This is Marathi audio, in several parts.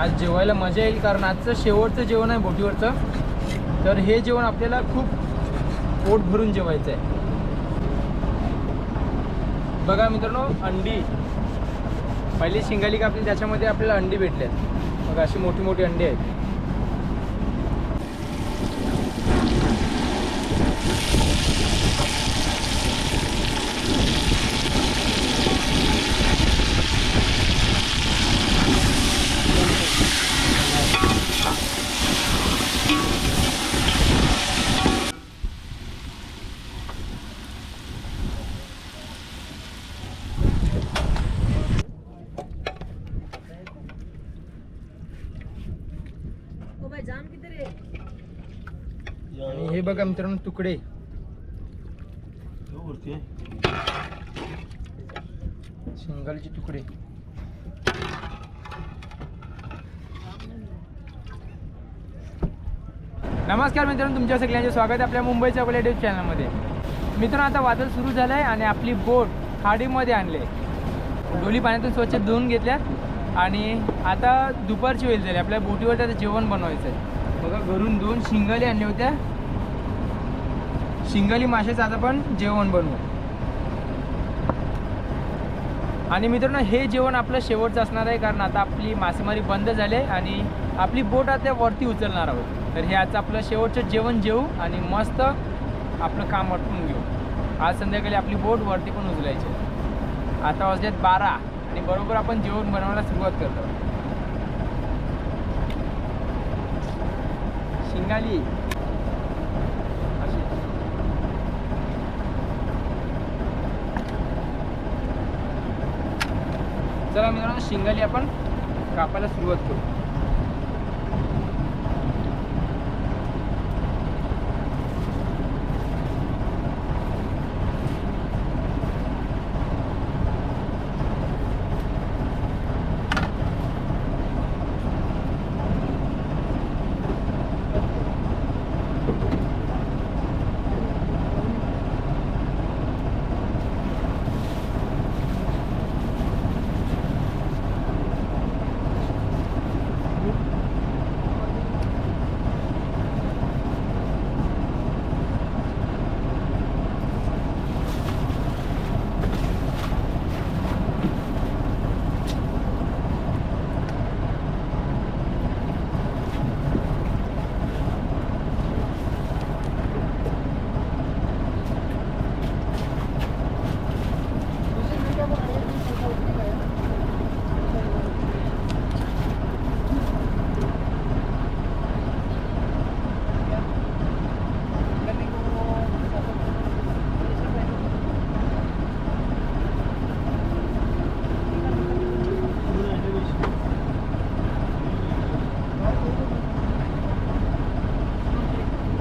आज जेवायला मजा येईल कारण आजचं शेवटचं जेवण आहे बोटीवरचं. तर हे जेवण आपल्याला खूप पोट भरून जेवायचं आहे बघा मित्रांनो अंडी. पहिली शिंगाली कापली त्याच्यामध्ये आपल्याला अंडी भेटल्यात बघा अशी मोठी मोठी अंडी आहेत. बघा मित्रांनो तुकडे. शिंगालीचे तुकडे. नमस्कार मित्रांनो तुमच्या सगळ्यांचे स्वागत आहे आपल्या मुंबईच्या आपल्या युट्यूब चॅनलमध्ये. मित्रांनो आता वादळ सुरू झालं आहे आणि आपली बोट खाडीमध्ये आणले. डोली पाण्यातून स्वच्छ धुवून घेतल्यात आणि आता दुपारची वेळ झाली. आपल्या बोटीवर आता जेवण बनवायचं आहे बघा घरून दोन शिंगाली आणल्या होत्या. शिंगाली माशाचं आता पण जेवण बनवू. आणि मित्रांनो हे जेवण आपलं शेवटचं असणार आहे कारण आता आपली मासेमारी बंद झाली आणि आपली बोट आता वरती उचलणार आहोत. तर हे आज आपलं शेवटचं जेवण जेवू आणि मस्त आपलं काम वाटून घेऊ. आज संध्याकाळी आपली बोट वरती पण उचलायची आता वाजल्यात बारा आणि बरोबर आपण जेवण बनवायला सुरुवात करतो. शिंगाली अशी चला मित्रांनो शिंगाली आपण कापायला सुरुवात करू.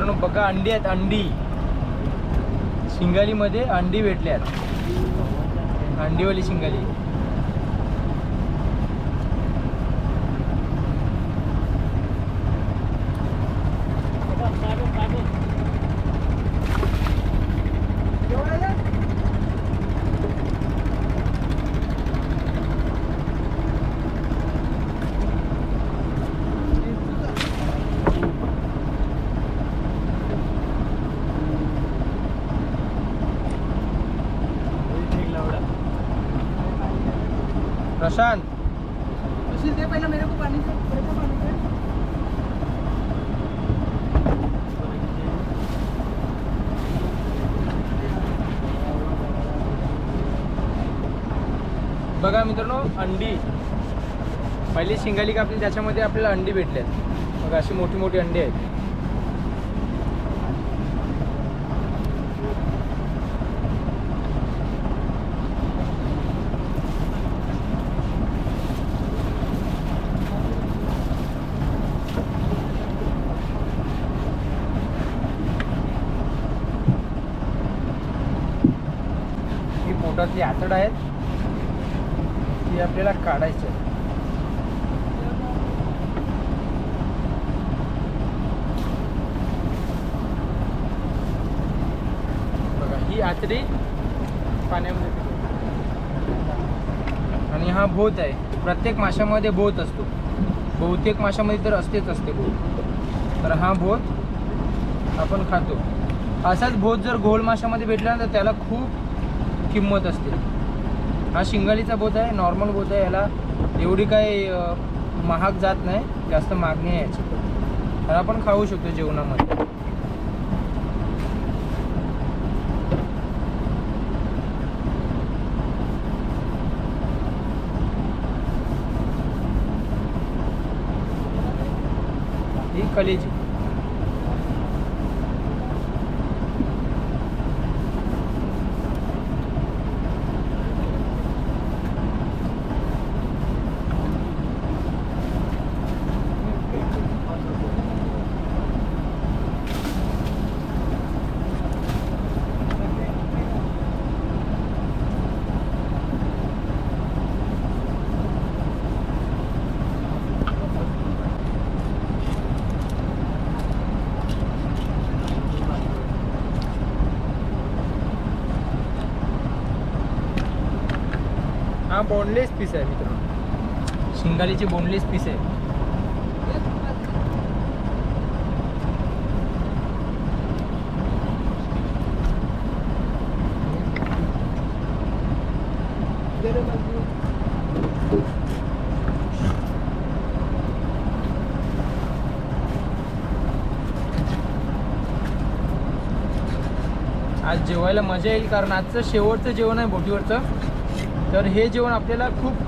मित्रांनो बघा अंडी आहेत अंडी. शिंगालीमध्ये अंडी भेटल्यात. अंडीवाली शिंगाली. प्रशांत. दे पहले मेरे को पानी से मेरे को पानी से बघा मित्रांनो अंडी. पहिली शिंगाली कापली त्याच्यामध्ये आपल्याला अंडी भेटल्यात बघा अशी मोठी मोठी अंडी आहेत. जी आतडं आतड आहेत ती आपल्याला काढायची आहे. बघा ही आतडी पाण्यामध्ये आणि हा भोत आहे. प्रत्येक माशामध्ये भोत असतो. बहुतेक माशामध्ये तर असतेच असते भोत. तर हा भोत आपण खातो. असाच भोत जर घोल माशामध्ये भेटला ना तर त्याला खूप किंमत असते. हा शिंगालीचा बोत आहे नॉर्मल बोध आहे याला एवढी काही महाग जात नाही जास्त मागणी आहे याची. तर आपण खाऊ शकतो जेवणामध्ये. ही कलेजी. हा बोनलेस पीस आहे मित्रांनो. शिंगालीची बोनलेस पीस आहे. आज जेवायला मजा येईल कारण आजचं शेवटचं जेवण आहे बोटीवरचं. तर हे जेवण आपल्याला खूप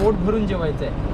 पोट भरून जेवायचं आहे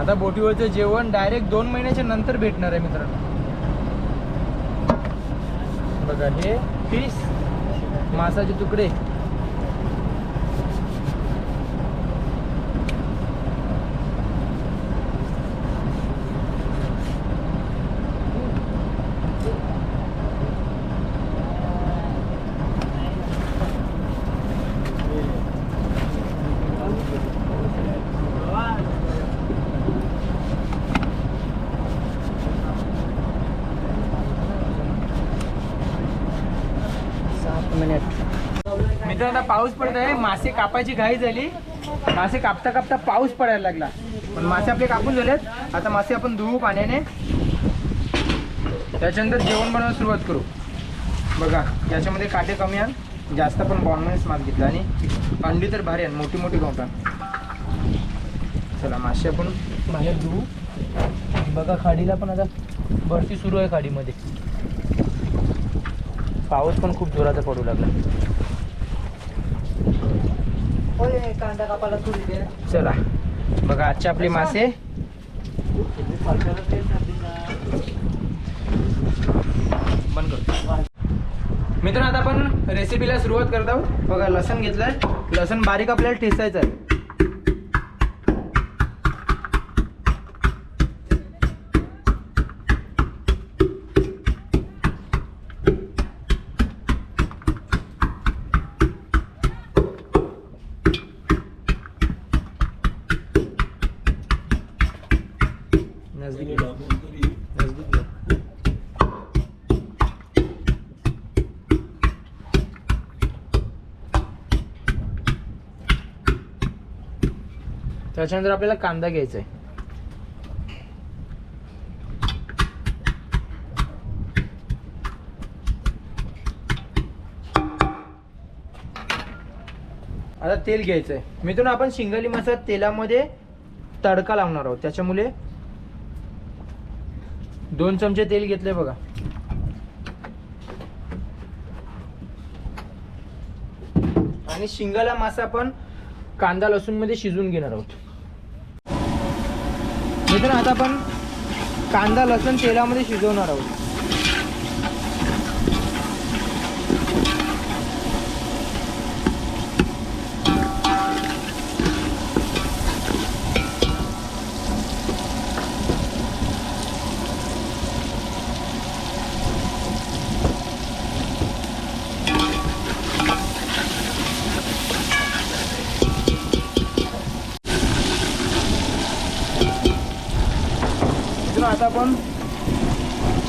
आता बोटीवरचं जेवण डायरेक्ट दोन महिन्याच्या नंतर भेटणार आहे मित्रांनो. बघा हे फिश मासाचे तुकडे. मित्रांनो आता पाऊस पडत आहे मासे कापायची घाई झाली. मासे कापता कापता पाऊस पडायला लागला. पण मासे आपले कापून झालेत. आता मासे आपण धुवू पाण्याने. त्याच्यानंतर जेवण बनवायला सुरुवात करू. बघा याच्यामध्ये काटे कमी आण. जास्त पण बॉनमनेच माल घेतला. आणि अंडी तर भारी आहे मोठी मोठी गावठाण चला मासे आपण बाहेर धुवू. बघा खाडीला पण आता भरती सुरू आहे खाडीमध्ये. पाऊस पण खूप जोराचा पडू लागला. कांदा कापायला चला. बघा आजचे आपले मासे. बंद मित्रांनो आता आपण रेसिपीला सुरुवात करत आहोत. बघा लसण घेतलंय. लसण बारीक आपल्याला ठेचायचं आहे. त्याच्यानंतर आपल्याला कांदा घ्यायचा आहे आता तेल घ्यायचं आहे मिथून आपण शिंगाली मासा तेलामध्ये तडका लावणार आहोत. त्याच्यामुळे दोन चमचे तेल घेतले बघा. आणि शिंगाला मासा आपण कांदा लसूणमध्ये शिजून घेणार आहोत. मित्रांनो आता आपण कांदा लसूण तेलामध्ये शिजवणार आहोत. आपण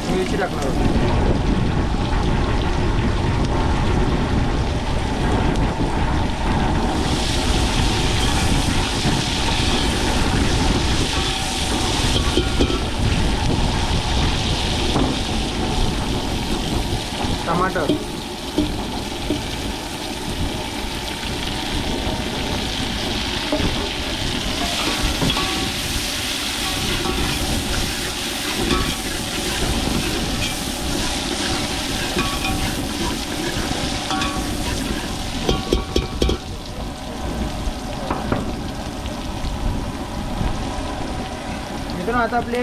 मिरची टाकणार आहोत. टमाटर. आता आपले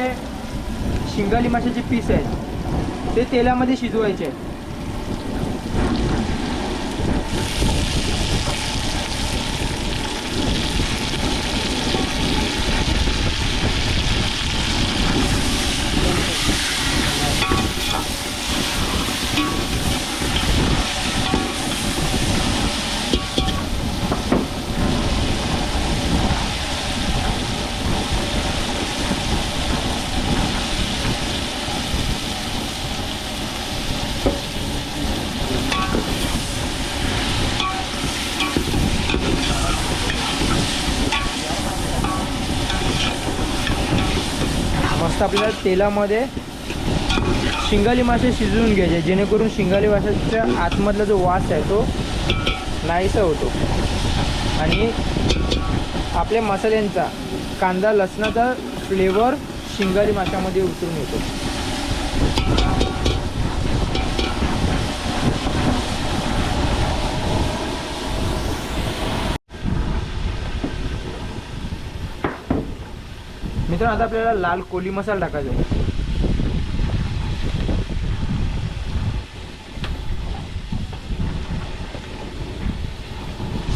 शिंगाली माशाचे पीस आहेत. ते तेलामध्ये शिजवायचे आहेत. मस्त आपल्याला तेलामध्ये शिंगाली मासे शिजवून घ्यायचे जेणेकरून शिंगाली माशाच्या आतमधला जो वास आहे तो नाहीसा होतो. आणि आपल्या मसाल्यांचा कांदा लसणाचा फ्लेवर शिंगाली माशामध्ये उतरून येतो. मित्रांनो आता आपल्याला लाल कोली मसाला टाकायचा आहे.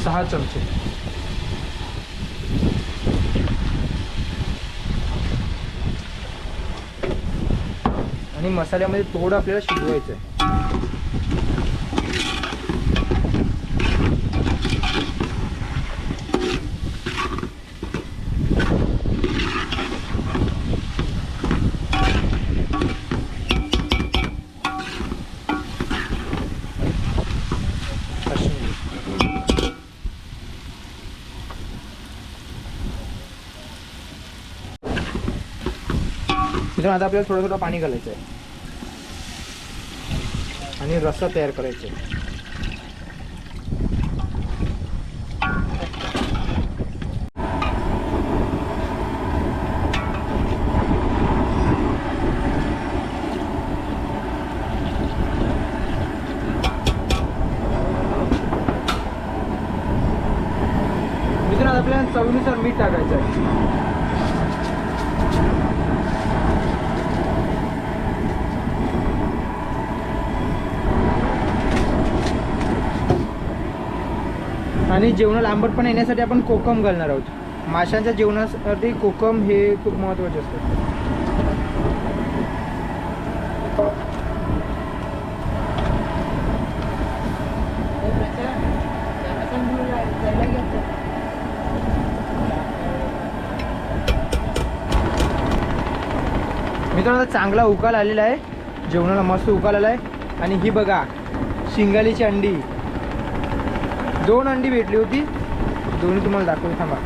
सहा चमचे. आणि मसाल्यामध्ये थोडं आपल्याला शिजवायचं आहे त्याच्यामध्ये आता आपल्याला थोडं थोडं पाणी घालायचं आहे. आणि रस्सा तयार करायचा आहे. आपल्याला चवीनुसार मीठ टाकायचं आहे. आणि जेवणाला आंबटपणा येण्यासाठी आपण कोकम घालणार आहोत. माशांच्या जेवणासाठी कोकम हे खूप महत्त्वाचे असतं. मित्रांनो आता चांगला उकाल आलेला आहे. जेवणाला मस्त उकाल आला आहे आणि ही बघा शिंगालीची अंडी. दोन अंडी भेटली होती. दोन्ही तुम्हाला दाखवतो थांबा.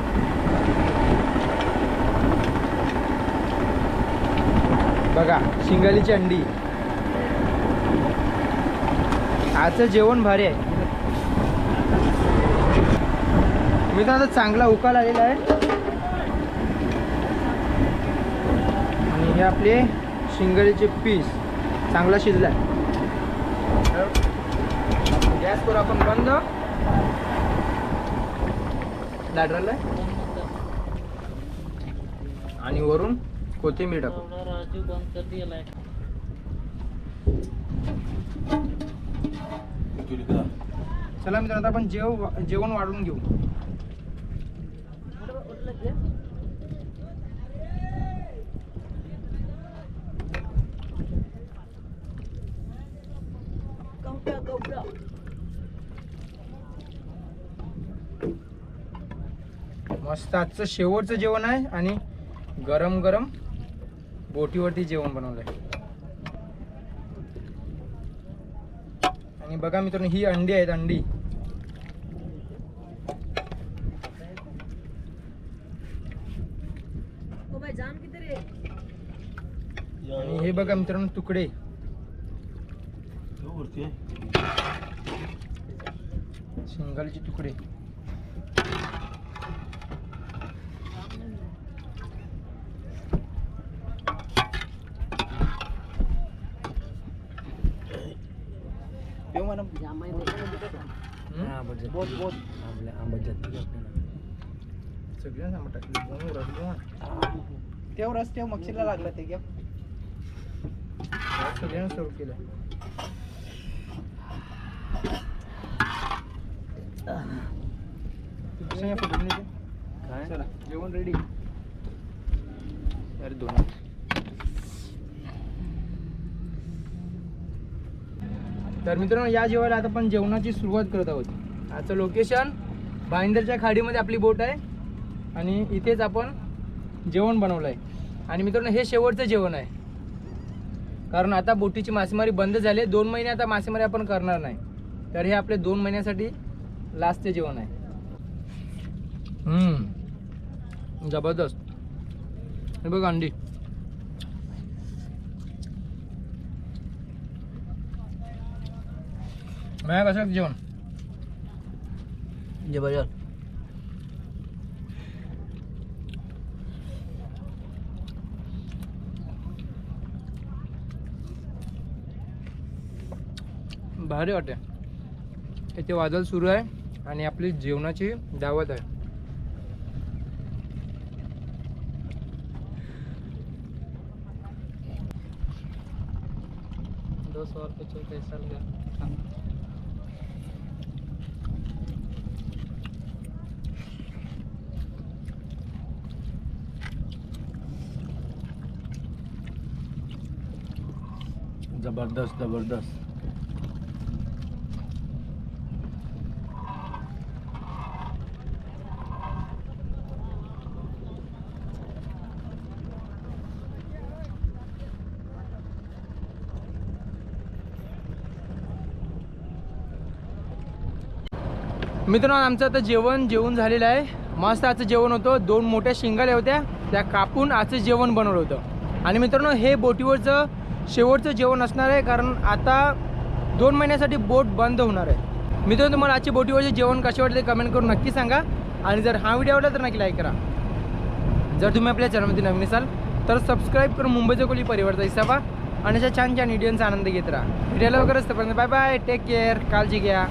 बघा शिंगालीची अंडी. आजचं जेवण भारी आहे. मित्रांनो आता चांगला उकाल आलेला आहे. आणि हे आपले शिंगालीचे पीस. चांगला शिजला गॅस करू आपण बंद. लाटरला आणि वरून कोथिंबीर टाकू. राजू बंद कर दिया लाइट चला मित्रांनो आता आपण जेव जेवण वाढवून घेऊ. मस्त आजचं शेवटचं जेवण आहे आणि गरम गरम बोटीवरती जेवण बनवलंय. आणि बघा मित्रांनो ही अंडी आहेत अंडी. है आणि हे बघा मित्रांनो तुकडे. आहे. शिंगालीचे तुकडे. हम्म? बोत बोत सगळ्या सामान टाकली दोन उरकली. तेव रस तेव मक्षीला लागला ते घ्या. सगळ्यांना सर्व केलं चला जेवण रेडी अरे दोन तर मित्रांनो या जेवायला आता आपण जेवणाची सुरुवात करत आहोत. आजचं लोकेशन भाईंदरच्या खाडीमध्ये आपली बोट आहे. आणि इथेच आपण जेवण बनवलं आहे आणि मित्रांनो हे शेवटचं जेवण आहे. कारण आता बोटीची मासेमारी बंद झाली आहे. दोन महिने आता मासेमारी आपण करणार नाही. तर हे आपले दोन महिन्यासाठी लास्टचे जेवण आहे. जबरदस्त. हे बघ अंडी. कसं जेवण. जबरदस्त भारी वाटते इथे वादळ सुरू आहे आणि आपली जेवणाची दावत आहे. दो सौ रुपये चलते साल का जबरदस्त जबरदस्त. मित्रांनो आमचं आता जेवण जेवण झालेलं आहे. मस्त आजचं जेवण होतं. दोन मोठ्या शिंगाल्या होत्या. त्या कापून आजचं जेवण बनवलं होतं. आणि मित्रांनो हे बोटीवरचं शेवटचं जेवण असणार आहे कारण आता दोन महिन्यासाठी बोट बंद होणार आहे. मित्रांनो तुम्हाला आजच्या बोटीवरचे जेवण कसे वाटले कमेंट करून नक्की सांगा. आणि जर हा व्हिडिओ आवडला तर नक्की लाईक करा. जर तुम्ही आपल्या चॅनलमध्ये नवीन असाल तर सबस्क्राईब करून मुंबईचं कोली परिवारचा हिस्सा व्हा. आणि अशा छान छान व्हिडिओंचा आनंद घेत राहा. व्हिडिओला वगैरे असतं बाय बाय टेक केअर काळजी घ्या.